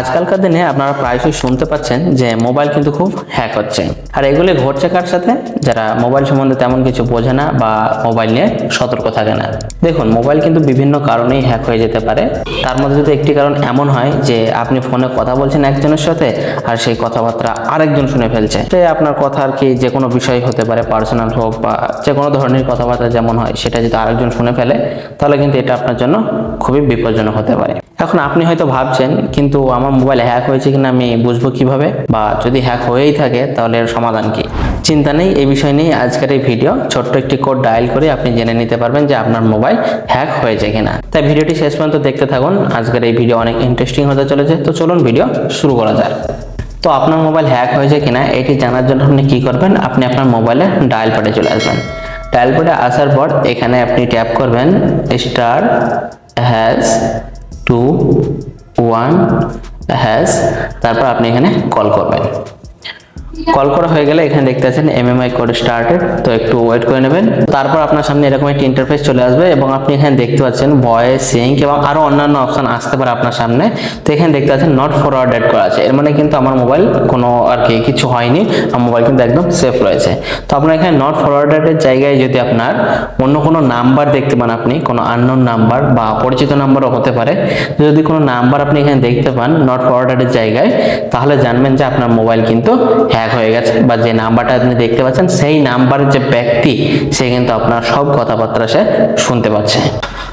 আজকালকার দিনে আপনারা প্রায়শই শুনতে পাচ্ছেন যে মোবাইল কিন্তু খুব হ্যাক হচ্ছে। আর এগুলি ঘটছে কার সাথে? যারা মোবাইল সম্বন্ধে তেমন কিছু বোঝে না বা মোবাইল নিয়ে সতর্ক থাকে না। দেখুন, মোবাইল কিন্তু বিভিন্ন কারণেই হ্যাক হয়ে যেতে পারে। তার মধ্যে যদি একটি কারণ এমন হয় যে আপনি ফোনে কথা বলছেন একজনের সাথে আর সেই কথাবার্তা আরেকজন শুনে ফেলছে, সে আপনার কথা আর কি যে কোনো বিষয় হতে পারে পার্সোনাল হোক বা যে কোনো ধরনের কথাবার্তা যেমন হয়, সেটা যদি আরেকজন শুনে ফেলে, তাহলে কিন্তু এটা আপনার জন্য খুবই বিপজ্জনক হতে পারে। এখন আপনি হয়তো ভাবছেন, কিন্তু আমার মোবাইল হ্যাক হয়েছে কিনা আমি বুঝব কীভাবে? বা যদি হ্যাক হয়েই থাকে, তাহলে এর সমাধান কি? চিন্তা নেই, এই বিষয় নিয়ে আজকের এই ভিডিও ছোট্ট একটি কোড ডায়াল করে আপনি জেনে নিতে পারবেন যে আপনার মোবাইল হ্যাক হয়েছে কিনা। তাই ভিডিওটি শেষ পর্যন্ত দেখতে থাকুন, আজকের এই ভিডিও অনেক ইন্টারেস্টিং হতে চলেছে। তো চলুন ভিডিও শুরু করা যাক। তো আপনার মোবাইল হ্যাক হয়েছে কিনা, এটি জানার জন্য আপনি কি করবেন? আপনি আপনার মোবাইলে ডায়াল প্যাডে চলে আসবেন। ডায়াল প্যাডে আসার পর এখানে আপনি ট্যাপ করবেন star hash two one hash তারপর আপনি এখানে কল করবেন। কল করা হয়ে গেলে এখানে দেখতে পাচ্ছেন এমএমআই কোড স্টার্টেড তো একটু ওয়েট করে নেবেন। তারপর আপনার সামনে এরকম একটি ইন্টারফেস চলে আসবে এবং আপনি এখানে দেখতে পাচ্ছেন ভয়েস সিঙ্ক এবং আরও অন্যান্য অপশন আসতে পারে আপনার সামনে। তো এখানে দেখতে পাচ্ছেন নট ফরওয়ার্ডেড করা আছে। এর মানে কিন্তু আমার মোবাইল কোনো আর কি কিছু হয়নি। আমার মোবাইল কিন্তু একদম সেফ রয়েছে। তো আপনার এখানে নট ফরওয়ার্ডেডের জায়গায় যদি আপনার অন্য কোনো নাম্বার দেখতে পান আপনি, কোনো আননোন নাম্বার বা পরিচিত নাম্বারও হতে পারে। যদি কোনো নাম্বার আপনি এখানে দেখতে পান নট ফরওয়ার্ডেডের জায়গায়, তাহলে জানবেন যে আপনার মোবাইল কিন্তু হ্যাক হয়ে গেছে বা যে নাম্বারটা আপনি দেখতে পাচ্ছেন, সেই নাম্বারের যে ব্যক্তি, সে কিন্তু আপনার সব কথাবার্তা সে শুনতে পাচ্ছে।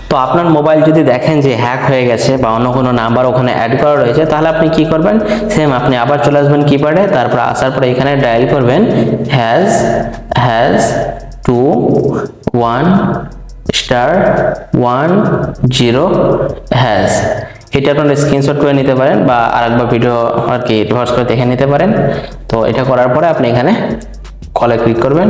তো আপনার মোবাইল যদি দেখেন যে হ্যাক হয়ে গেছে বা অন্য কোনো নাম্বার ওখানে অ্যাড করা রয়েছে, তাহলে আপনি কি করবেন? সেম আপনি আবার চলে আসবেন কিপ্যাডে তারপর আসার পরে এখানে ডায়াল করবেন hash hash two one star one zero hash এটা আপনারা স্ক্রিনশট করে নিতে পারেন বা আরেকবার ভিডিও আর কি রিভার্স করে দেখে নিতে পারেন। তো এটা করার পরে আপনি এখানে কলে ক্লিক করবেন।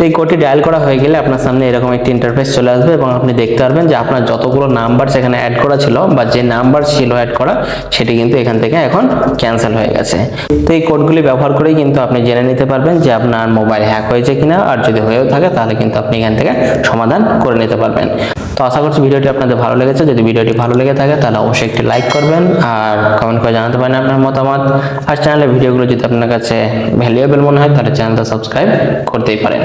তো এই কোডটি ডায়াল করা হয়ে গেলে আপনার সামনে এরকম একটি ইন্টারফেস চলে আসবে এবং আপনি দেখতে পারবেন যে আপনার যতগুলো নাম্বার সেখানে অ্যাড করা ছিল বা যে নাম্বার ছিল অ্যাড করা, সেটি কিন্তু এখান থেকে এখন ক্যান্সেল হয়ে গেছে। তো এই কোডগুলি ব্যবহার করেই কিন্তু আপনি জেনে নিতে পারবেন যে আপনার মোবাইল হ্যাক হয়েছে কিনা, আর যদি হয়েও থাকে তাহলে কিন্তু আপনি এখান থেকে সমাধান করে নিতে পারবেন। তো আশা করছি ভিডিওটি আপনাদের ভালো লেগেছে। যদি ভিডিওটি ভালো লেগে থাকে তাহলে অবশ্যই একটি লাইক করবেন, আর কমেন্ট করে জানাতে পারেন আপনার মতামত। আর চ্যানেলের ভিডিওগুলো যদি আপনার কাছে ভ্যালুয়েবল মনে হয় তাহলে চ্যানেলটা সাবস্ক্রাইব করতেই পারেন।